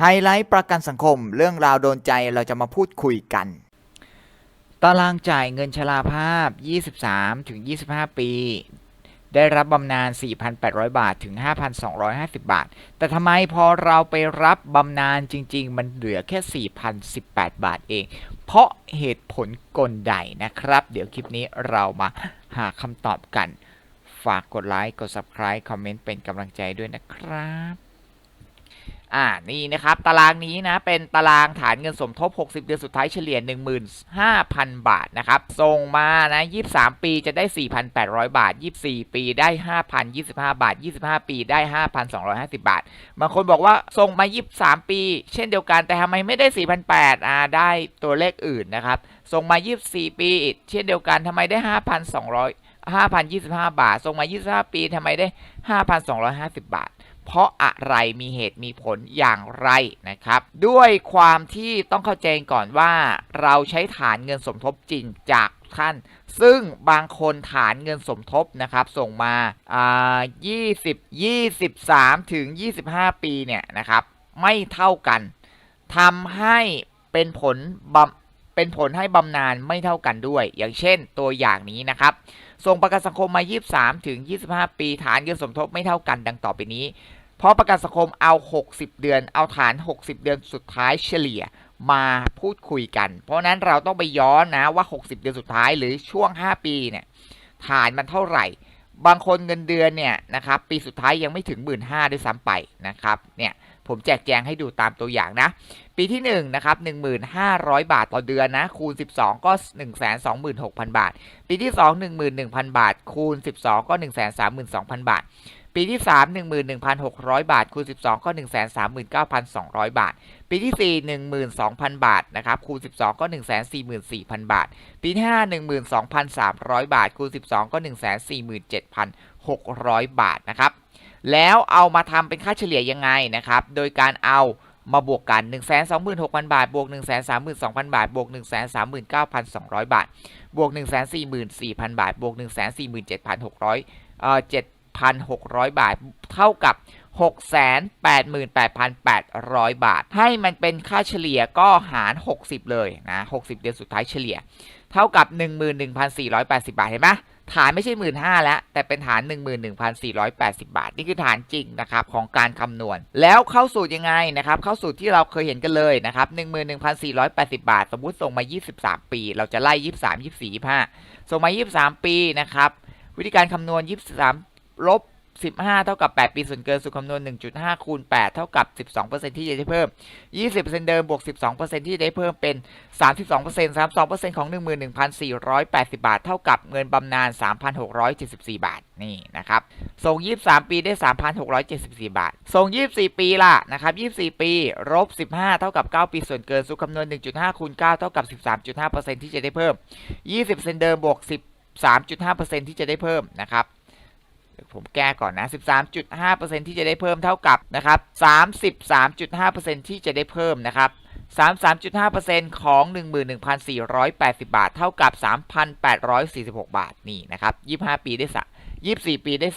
ไฮไลท์ประกันสังคม เรื่องราวโดนใจเราจะมาพูดคุยกัน ตารางจ่ายเงินชราภาพ 23 ถึง 25 ปี ได้รับบำนาญ 4,800 บาทถึง 5,250 บาท แต่ทำไมพอเราไปรับบำนาญจริง ๆ มันเหลือแค่ 4,018 บาทเอง เพราะเหตุผลกลใดนะครับ เดี๋ยวคลิปนี้เรามาหาคำตอบกัน ฝากกดไลค์ กด Subscribe คอมเมนต์เป็นกำลังใจด้วยนะครับ อ่านี่นะครับ ตารางนี้นะ เป็นตารางฐานเงินสมทบ 60 เดือนสุดท้ายเฉลี่ย 15,000 บาทนะครับส่งมานะ 23 ปีจะได้ 4,800 บาท 24 ปีได้ 5,025 บาท 25 ปีได้ 5,250 บาท บางคนบอกว่าส่งมา 23 ปี เช่นเดียวกันแต่ทำไมไม่ได้ 4,800อ่าได้ตัวเลขอื่นนะครับส่งมา 24 ปี เช่นเดียวกันทำไมได้ 5,200 5,025 บาทส่งมา 25 ปีทำไมได้ 5,250 บาท เพราะอะไรมีเหตุมีผลอย่างไรนะครับ ด้วยความที่ต้องเข้าใจก่อนว่า เราใช้ฐานเงินสมทบจริงจากท่าน ซึ่งบางคนฐานเงินสมทบนะครับ ส่งมาอ่า20 23 ถึง 25 ปีเนี่ยนะครับ ไม่เท่ากันทำให้เป็นผลบเป็นผลให้บำนาญไม่เท่ากันด้วย อย่างเช่นตัวอย่างนี้นะครับส่งประกันสังคมมา 23 ถึง 25 ปี ฐานเงินสมทบไม่เท่ากันดังต่อไปนี้ เพราะประกันสังคมเอา 60 เดือน เอาฐาน 60 เดือนสุดท้ายเฉลี่ยมาพูดคุยกัน เพราะนั้นเราต้องไปย้อนนะว่า 60 เดือนสุดท้ายหรือช่วง 5 ปีเนี่ยฐานมันเท่าไหร่ บางคนเงินเดือนเนี่ยนะครับปีสุดท้ายยังไม่ถึง 1 5ื่นด้วยซ้ำไปนะครับเนี่ยผมแจกแจงให้ดูตามตัวอย่างนะ ปีที่1นะครับ1,500 บาทต่อเดือนนะ คูณ 12 ก็ 126,000 บาท ปีที่ 2 11,000 บาท คูณ 12 ก็ 132,000 บาท ปีที่ 3 11,600 บาท คูณ 12 ก็ 139,200 บาท ปีที่ 4 12,000 บาท นะครับ คูณ 12 ก็ 144,000 บาท ปีที่ 5 12,300 บาท คูณ 12 ก็ 147,600 บาท นะครับ แล้วเอามาทำเป็นค่าเฉลี่ยยังไงนะครับ โดยการเอามาบวกกัน 126,000 บาท บวก 132,000 บาท บวก 139,200 บาท บวก 144,000 บาท บวก 147,600เอ่อ7 7,600 บาท เท่ากับ 688,800 บาท ให้มันเป็นค่าเฉลี่ยก็หาร 60 เลยนะ60 เดือนสุดท้ายเฉลี่ย เท่ากับ 11,480 บาท เห็นไหมฐานไม่ใช่ 1 5ื่นแล้ว แต่เป็นฐาน 11,480 บาท นี่คือฐานจริงนะครับของการคำนวณ แล้วเข้าสูตรยังไงนะครับ เข้าสูตรที่เราเคยเห็นกันเลยนะครับ11,480 บาท สมมุติส่งมา 23 ปี เราจะไล่ 23 24 25ส่งมา 23 ปีนะครับ วิธีการคำนวณ 23 ลบ 15 เท่ากับ 8 ปีส่วนเกินสูตรคำนวณ 1.5 คูณ 8 เท่ากับ 12%ที่จะได้เพิ่ม 20%เดิมบวก 12%ที่ได้เพิ่มเป็น 32% 32%ของ 11,480 บาท เท่ากับเงินบำนาญ 3,674 บาท นี่นะครับ ส่ง 23 ปีได้ 3,674 บาท ส่ง 24 ปีล่ะนะครับ 24 ปีลบ 15 เท่ากับ 9 ปีส่วนเกินสูตรคำนวณ 1.5 คูณ 9 เท่ากับ 13.5%ที่จะได้เพิ่ม 20%เดิมบวก 10 3.5%ที่จะได้เพิ่มนะครับ ผมแก้ก่อนนะ 13.5%ที่จะได้เพิ่มเท่ากับนะครับ33.5%ที่จะได้เพิ่มนะครับ33.5%ของ 11,480 บาท เท่ากับ 3,846 บาทนี่นะครับ 25 ปีได้ส24 ปีได้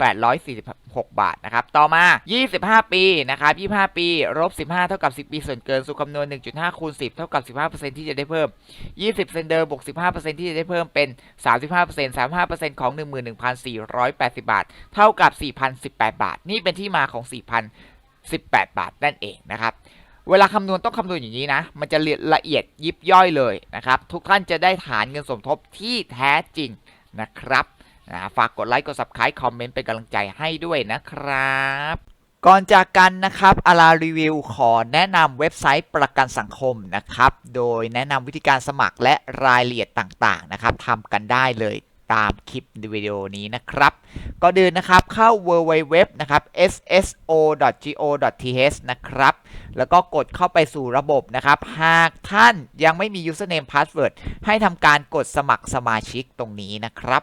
846 บาทนะครับ ต่อมา 25 ปีนะครับ25 ปีลบ15 เท่ากับ 10 ปีส่วนเกินสูตรคำนวณ 1.5 คูณ 10 เท่ากับ 15%ที่จะได้เพิ่ม 20เซนเดิมบวก15%ที่จะได้เพิ่มเป็น 35% 35%ของ 11,480 บาท เท่ากับ 4,018 บาท นี่เป็นที่มาของ 4,018 บาทนั่นเองนะครับเวลาคำนวณต้องคำนวณอย่างนี้นะ มันจะละเอียดยิบย่อยเลยนะครับ ทุกท่านจะได้ฐานเงินสมทบที่แท้จริงนะครับ นะฝากกดไลค์กด subscribe คอมเมนต์เป็นกำลังใจให้ด้วยนะครับ ก่อนจากกันนะครับอารารีวิวขอแนะนำเว็บไซต์ประกันสังคมนะครับ โดยแนะนำวิธีการสมัครและรายละเอียดต่างๆนะครับทำกันได้เลยตามคลิปวิดีโอนี้นะครับก็เดินนะครับเข้า www นะครับ sso.go.th นะครับ แล้วก็กดเข้าไปสู่ระบบนะครับ หากท่านยังไม่มี username password ให้ทำการกดสมัครสมาชิกตรงนี้นะครับ